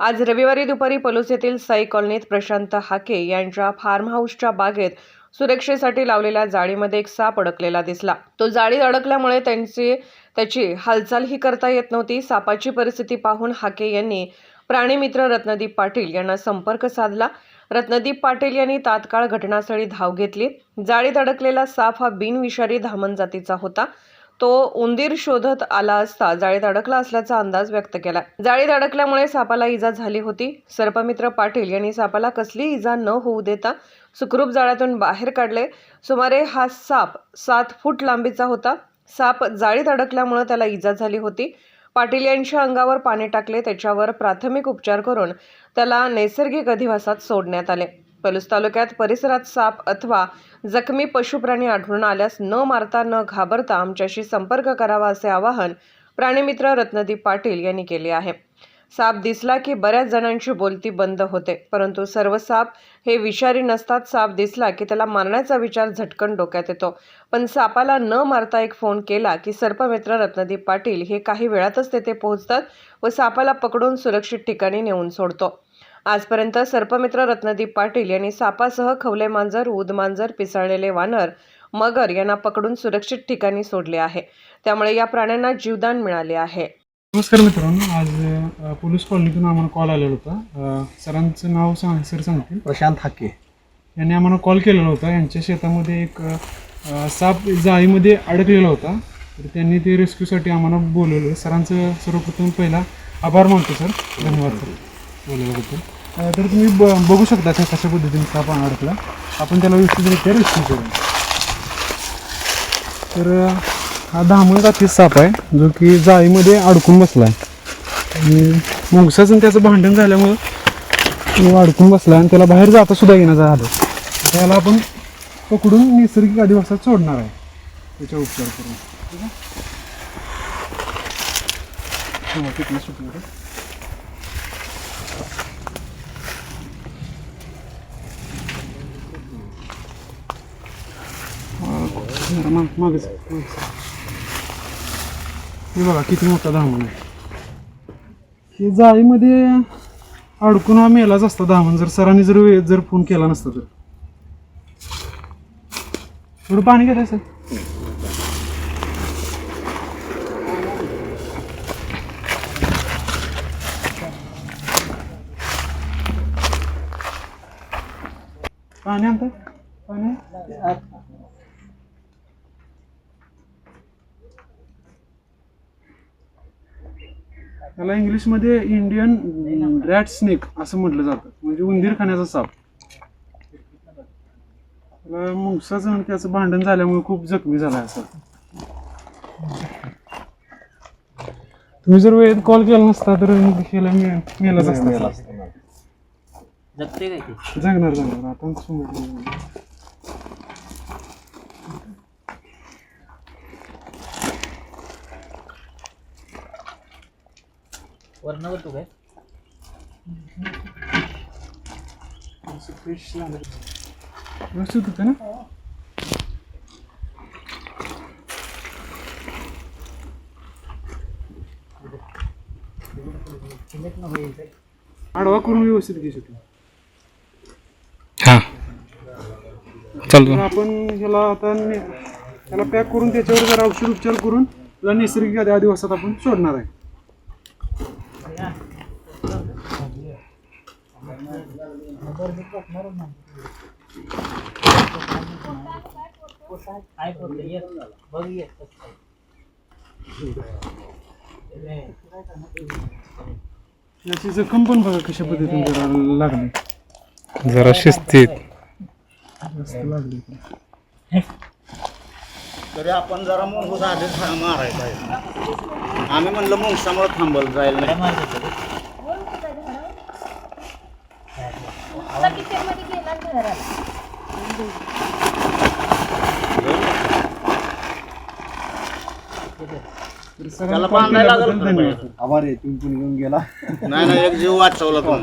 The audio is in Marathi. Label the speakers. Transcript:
Speaker 1: आज रविवारी दुपारी पलूस येथील साई कॉलनीत प्रशांत हाके यांच्या फार्म हाऊसच्या बागेत सुरक्षेसाठी लावलेल्या जाळीमध्ये एक साप अडकलेला दिसला. तो जाळीत अडकल्यामुळे त्यांची त्याची हालचालही करता येत नव्हती. सापाची परिस्थिती पाहून हाके यांनी प्राणीमित्र रत्नदीप पाटील यांना संपर्क साधला. रत्नदीप पाटील यांनी तात्काळ घटनास्थळी धाव घेतली. जाळीत अडकलेला साप हा बिनविषारी धामण जातीचा होता. तो उंदीर शोधत आला असता जाळीत अडकला असल्याचा अंदाज व्यक्त केला. जाळीत अडकल्यामुळे सापाला इजा झाली होती. सर्पमित्र पाटील यांनी सापाला कसली इजा न होऊ देता सुखरूप जाळ्यातून बाहेर काढले. सुमारे हा साप सात फूट लांबीचा होता. साप जाळीत अडकल्यामुळे त्याला इजा झाली होती. पाटील यांच्या अंगावर पाणी टाकले. त्याच्यावर प्राथमिक उपचार करून त्याला नैसर्गिक अधिवासात सोडण्यात आले. पलूस तालुक्यात परिसरात साप अथवा जखमी पशुप्राणी आढळून आल्यास न मारता न घाबरता आमच्याशी संपर्क करावा असे आवाहन प्राणीमित्र रत्नदीप पाटील यांनी केले आहे. साप दिसला की बऱ्याच जणांची बोलती बंद होते परंतु सर्व साप हे विषारी नसतात. साप दिसला की त्याला मारण्याचा विचार झटकन डोक्यात येतो. पण सापाला न मारता एक फोन केला की सर्पमित्र रत्नदीप पाटील हे काही वेळातच तेथे पोहोचतात व सापाला पकडून सुरक्षित ठिकाणी नेऊन सोडतो. आजपर्यंत सर्पमित्र रत्नदीप पाटील यांनी सापासह खवले मांजर उद मांजर पिसाळलेले वानर मगर यांना पकडून सुरक्षित ठिकाणी सोडले आहे. त्यामुळे या प्राण्यांना जीवदान मिळाले आहे.
Speaker 2: नमस्कार मित्रांनो आज पोलीस कॉलनीतून आम्हाला कॉल आलेला होता. सरांचं नाव सांग सर सांगतील?
Speaker 3: प्रशांत हाके.
Speaker 2: यांनी आम्हाला कॉल केलेला होता. यांच्या शेतामध्ये एक साप जाळीमध्ये अडकलेला होता. तर त्यांनी ते रेस्क्यूसाठी आम्हाला बोलवलं. सरांचं सर्वप्रथम पहिला आभार मानतो सर. धन्यवाद. सर बोलवल्याबद्दल तर तुम्ही ब बघू शकता का कशा पद्धतीने साप अडकला. आपण त्याला व्यवस्थितरित्या रेस्क्यू करू. तर हा धामण जातीचा साप आहे जो की जाळीमध्ये अडकून बसला आहे आणि मुंगसाचं त्याचं भांडण झाल्यामुळं तो अडकून बसला आणि त्याला बाहेर जाता सुद्धा येणं झालं. त्याला आपण पकडून नैसर्गिक अधिवासात सोडणार आहे. त्याच्या उपचार करून. ठीक आहे हा, तिथनं सुटलं का? हा, जरा माग- मागच. हे बघा किती मोठा धामण आहे. हे जाळीमध्ये अडकून हा मेलाच असता धामण. जर सरांनी जर वेळेत जर फोन केला नसता तर. थोडं पाणी घेताय सर? पाणी आणताय? पाणी? त्याला इंग्लिशमध्ये इंडियन रॅट स्नेक असं म्हटलं जातं. म्हणजे उंदीर खाण्याचा साप. त्याला मुंगसाचं आणि त्याचं भांडण झाल्यामुळे खूप जखमी झाला असं. तुम्ही जर वेळेत कॉल केला नसता तर मे- मेलाच असता. जगणार जगणार. आता समजलं.
Speaker 3: वरणावर तू काय?
Speaker 2: फ्रेश व्यवस्थित होतं ना आडवा करून व्यवस्थित घे शकतो.
Speaker 4: हा.
Speaker 2: तर आपण ह्याला आता ने- त्याला पॅक करून त्याच्यावर जरा औषध उपचार करून त्याला नैसर्गिक आधी दिवसात आपण सोडणार आहे
Speaker 3: काय करतो ये बघ ये
Speaker 2: याची जखम पण बघा कशा पद्धतीने जरा लागली.
Speaker 4: जरा शिस्तीत
Speaker 2: लागली
Speaker 5: तरी आपण जरा मुंगूस आधीच मारायचा आहे आम्ही म्हणलं मुंगसामुळे थांबल जाईल
Speaker 3: काय
Speaker 5: नाही त्याला बांधायला लागलं
Speaker 3: आभार आहे तुम्ही पण घेऊन गेला.
Speaker 5: नाही नाही एक जीव वाचवला तुम्ही